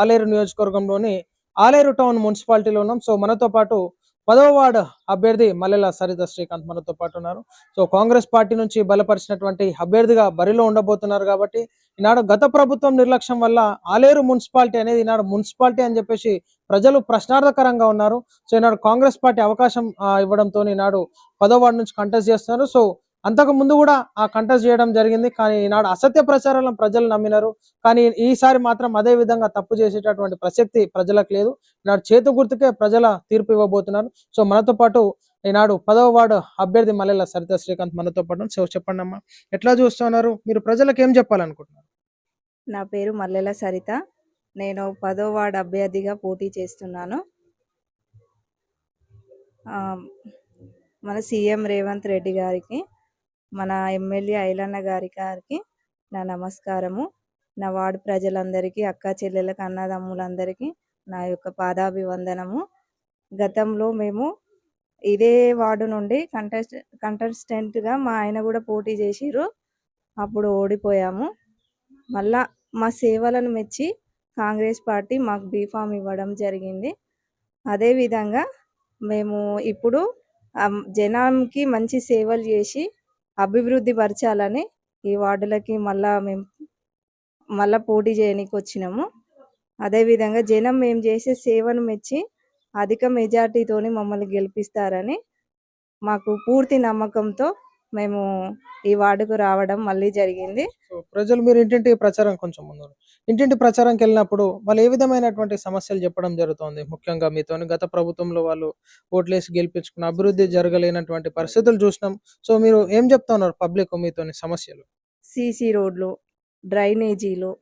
ఆలేరు నియోజకవర్గంలోని ఆలేరు టౌన్ మున్సిపాలిటీలో ఉన్నాం. సో మనతో పాటు పదవ వార్డు అభ్యర్థి మల్లెల సరిత శ్రీకాంత్ మనతో పాటు ఉన్నారు. సో కాంగ్రెస్ పార్టీ నుంచి బలపరిచినటువంటి అభ్యర్థిగా బరిలో ఉండబోతున్నారు కాబట్టి ఈనాడు గత ప్రభుత్వం నిర్లక్ష్యం వల్ల ఆలేరు మున్సిపాలిటీ అనేది ఈనాడు మున్సిపాలిటీ అని చెప్పేసి ప్రజలు ప్రశ్నార్థకరంగా ఉన్నారు. సో ఈనాడు కాంగ్రెస్ పార్టీ అవకాశం ఇవ్వడంతో ఈనాడు పదవ వార్డు నుంచి కంటెస్ట్ చేస్తున్నారు. సో అంతకు ముందు కూడా ఆ కంటెస్ట్ చేయడం జరిగింది. కానీ ఈనాడు అసత్య ప్రచారాలను ప్రజలు నమ్మినారు. కానీ ఈసారి మాత్రం అదే విధంగా తప్పు చేసేటటువంటి ప్రసక్తి ప్రజలకు లేదు. ఈనాడు చేతు గుర్తుకే ప్రజల తీర్పు ఇవ్వబోతున్నారు. సో మనతో పాటు ఈనాడు పదవ వార్డు అభ్యర్థి మల్లెల సరిత శ్రీకాంత్ మనతో పాటు సో చెప్పండి అమ్మా ఎట్లా చూస్తున్నారు? మీరు ప్రజలకు ఏం చెప్పాలనుకుంటున్నారు? నా పేరు మల్లెల సరిత. నేను పదో వార్డ్ అభ్యర్థిగా పోటీ చేస్తున్నాను. మన సీఎం రేవంత్ రెడ్డి గారికి మన ఎమ్మెల్యే ఐలన్న గారి గారికి నా నమస్కారము. నా వార్డు ప్రజలందరికీ అక్క చెల్లెలకు అన్నదమ్ములందరికీ నా యొక్క పాదాభివందనము. గతంలో మేము ఇదే వార్డు నుండి కంటెస్ట్ కంటెస్టెంట్గా మా ఆయన కూడా పోటీ చేసిరు అప్పుడు ఓడిపోయాము. మళ్ళా మా సేవలను మెచ్చి కాంగ్రెస్ పార్టీ మాకు బీఫామ్ ఇవ్వడం జరిగింది. అదేవిధంగా మేము ఇప్పుడు జనానికి మంచి సేవలు చేసి అభివృద్ధి పరచాలని ఈ వార్డులకి మళ్ళా మేము మళ్ళా పోటీ చేయడానికి వచ్చినాము. అదేవిధంగా జనం మేము చేసే సేవను మెచ్చి అధిక మెజార్టీతోని మమ్మల్ని గెలిపిస్తారని మాకు పూర్తి నమ్మకంతో మేము ఈ వార్డుకు రావడం మళ్ళీ జరిగింది. ప్రజలు మీరు ఇంటింటి ప్రచారం కొంచెం ముందు ఇంటింటి ప్రచారంకి వెళ్ళినప్పుడు వాళ్ళు ఏ విధమైనటువంటి సమస్యలు చెప్పడం జరుగుతోంది? ముఖ్యంగా మీతో గత ప్రభుత్వంలో వాళ్ళు ఓట్లేసి గెలిపించుకున్న అభివృద్ధి జరగలేనటువంటి పరిస్థితులు చూసినాం. సో మీరు ఏం చెప్తా ఉన్నారు పబ్లిక్ మీతోని సమస్యలు? సీసీ రోడ్లు డ్రైనేజీలు.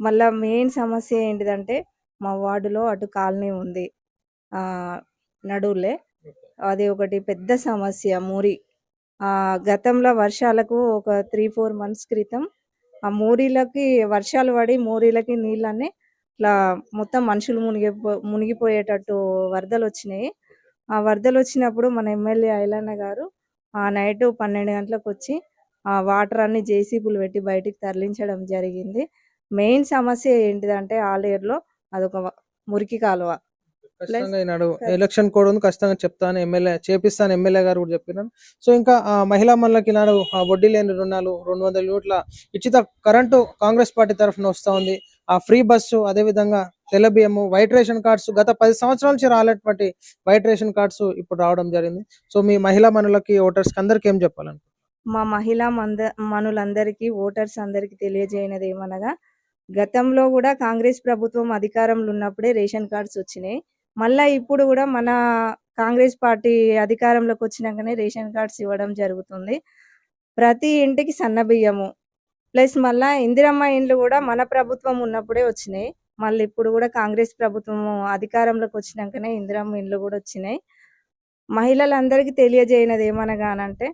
మళ్ళా మెయిన్ సమస్య ఏంటిదంటే మా వార్డులో అటు కాలనీ ఉంది. ఆ, నడువులే. అది ఒకటి పెద్ద సమస్య. మూరి గతంలో వర్షాలకు ఒక త్రీ ఫోర్ మంత్స్ క్రితం ఆ మూరీలకి వర్షాలు పడి మూరీలకి నీళ్ళన్నీ ఇట్లా మొత్తం మనుషులు మునిగి మునిగిపోయేటట్టు వరదలు వచ్చినాయి. ఆ వరదలు వచ్చినప్పుడు మన ఎమ్మెల్యే ఐలన్న గారు ఆ నైట్ పన్నెండు గంటలకు వచ్చి ఆ వాటర్ అన్ని జేసీబీలు పెట్టి బయటికి తరలించడం జరిగింది. మెయిన్ సమస్య ఏంటిదంటే ఆలేరులో అదొక మురికి కాలువ. ఖచ్చితంగా ఈనాడు ఎలక్షన్ కోడ్ ఉంది. ఖచ్చితంగా చెప్తాను. ఎమ్మెల్యే చేపిస్తాను. ఎమ్మెల్యే గారు కూడా చెప్పినారు. సో ఇంకా ఆ మహిళా మనులకి ఈనాడు ఆ వడ్డీ లేని రుణాలు రెండు వందల యూట్ల ఉచిత కరెంటు కాంగ్రెస్ పార్టీ తరఫున వస్తా ఉంది. ఆ ఫ్రీ బస్సు అదే విధంగా తెల్ల బియ్యము వైట్ రేషన్ కార్డ్స్ గత పది సంవత్సరాల నుంచి రాలేటువంటి వైట్ రేషన్ కార్డ్స్ ఇప్పుడు రావడం జరిగింది. సో మీ మహిళా మనులకి ఓటర్స్ అందరికి ఏం చెప్పాలను మా మహిళా మంద మనులందరికీ ఓటర్స్ అందరికీ తెలియజేయనది ఏమనగా గతంలో కూడా కాంగ్రెస్ ప్రభుత్వం అధికారంలో ఉన్నప్పుడే రేషన్ కార్డ్స్ వచ్చినాయి. మళ్ళా ఇప్పుడు కూడా మన కాంగ్రెస్ పార్టీ అధికారంలోకి వచ్చినాకనే రేషన్ కార్డ్స్ ఇవ్వడం జరుగుతుంది. ప్రతి ఇంటికి సన్న బియ్యము. ప్లస్ మళ్ళా ఇందిరమ్మ ఇండ్లు కూడా మన ప్రభుత్వం ఉన్నప్పుడే వచ్చినాయి. మళ్ళీ ఇప్పుడు కూడా కాంగ్రెస్ ప్రభుత్వం అధికారంలోకి వచ్చినాకనే ఇందిరమ్మ ఇండ్లు కూడా వచ్చినాయి. మహిళలందరికీ తెలియజేయనది ఏమనగానంటే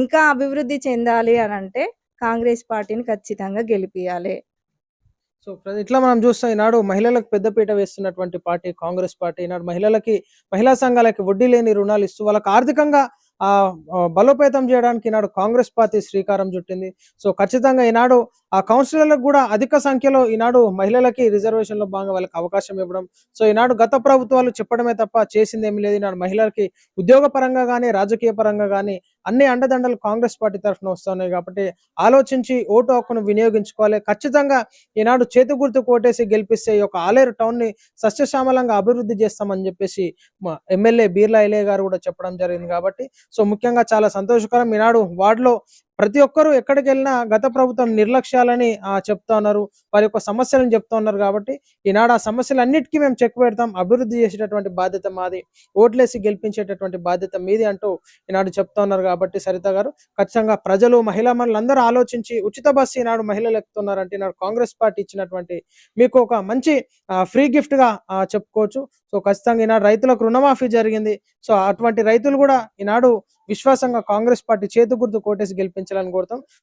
ఇంకా అభివృద్ధి చెందాలి అని అంటే కాంగ్రెస్ పార్టీని ఖచ్చితంగా గెలిపియాలి. సో ఇట్లా మనం చూస్తాం ఈనాడు మహిళలకు పెద్దపీట వేస్తున్నటువంటి పార్టీ కాంగ్రెస్ పార్టీ ఈనాడు మహిళలకి మహిళా సంఘాలకి వడ్డీ లేని రుణాలు ఇస్తూ వాళ్ళకి ఆర్థికంగా ఆ బలోపేతం చేయడానికి ఈనాడు కాంగ్రెస్ పార్టీ శ్రీకారం చుట్టింది. సో ఖచ్చితంగా ఈనాడు ఆ కౌన్సిలర్లకు కూడా అధిక సంఖ్యలో ఈనాడు మహిళలకి రిజర్వేషన్లో భాగంగా వాళ్ళకి అవకాశం ఇవ్వడం. సో ఈనాడు గత ప్రభుత్వాలు చెప్పడమే తప్ప చేసింది ఏమి లేదు. ఈనాడు మహిళలకి ఉద్యోగ పరంగా కానీ రాజకీయ పరంగా కానీ అన్ని అండదండలు కాంగ్రెస్ పార్టీ తరఫున వస్తున్నాయి కాబట్టి ఆలోచించి ఓటు హక్కును వినియోగించుకోవాలి. ఖచ్చితంగా ఈనాడు చేతి గుర్తు కోటేసి గెలిపిస్తే ఈ యొక్క ఆలేరు టౌన్ని సస్యశ్యామలంగా అభివృద్ధి చేస్తామని చెప్పేసి మా ఎమ్మెల్యే బీర్లా ఇలే గారు కూడా చెప్పడం జరిగింది కాబట్టి సో ముఖ్యంగా చాలా సంతోషకరం. ఈనాడు వార్డులో ప్రతి ఒక్కరూ ఎక్కడికి వెళ్ళినా గత ప్రభుత్వం నిర్లక్ష్యాలని ఆ, చెప్తా ఉన్నారు వారి యొక్క సమస్యలను చెప్తా ఉన్నారు కాబట్టి ఈనాడు ఆ సమస్యలన్నిటికీ మేము చెక్ పెడతాం. అభివృద్ధి చేసేటటువంటి బాధ్యత మాది. ఓట్లేసి గెలిపించేటటువంటి బాధ్యత మీది అంటూ ఈనాడు చెప్తా ఉన్నారు కాబట్టి సరిత గారు. ఖచ్చితంగా ప్రజలు మహిళా మనులందరూ ఆలోచించి ఉచిత బస్సు ఈనాడు మహిళలు ఎక్కుతున్నారంటే ఈనాడు కాంగ్రెస్ పార్టీ ఇచ్చినటువంటి మీకు ఒక మంచి ఫ్రీ గిఫ్ట్గా చెప్పుకోవచ్చు. సో ఖచ్చితంగా ఈనాడు రైతులకు రుణమాఫీ జరిగింది. సో అటువంటి రైతులు కూడా ఈనాడు విశ్వాసంగా కాంగ్రెస్ పార్టీ చేతుగుర్తు కోటేసి గెలిపించాలని కోరుతాం.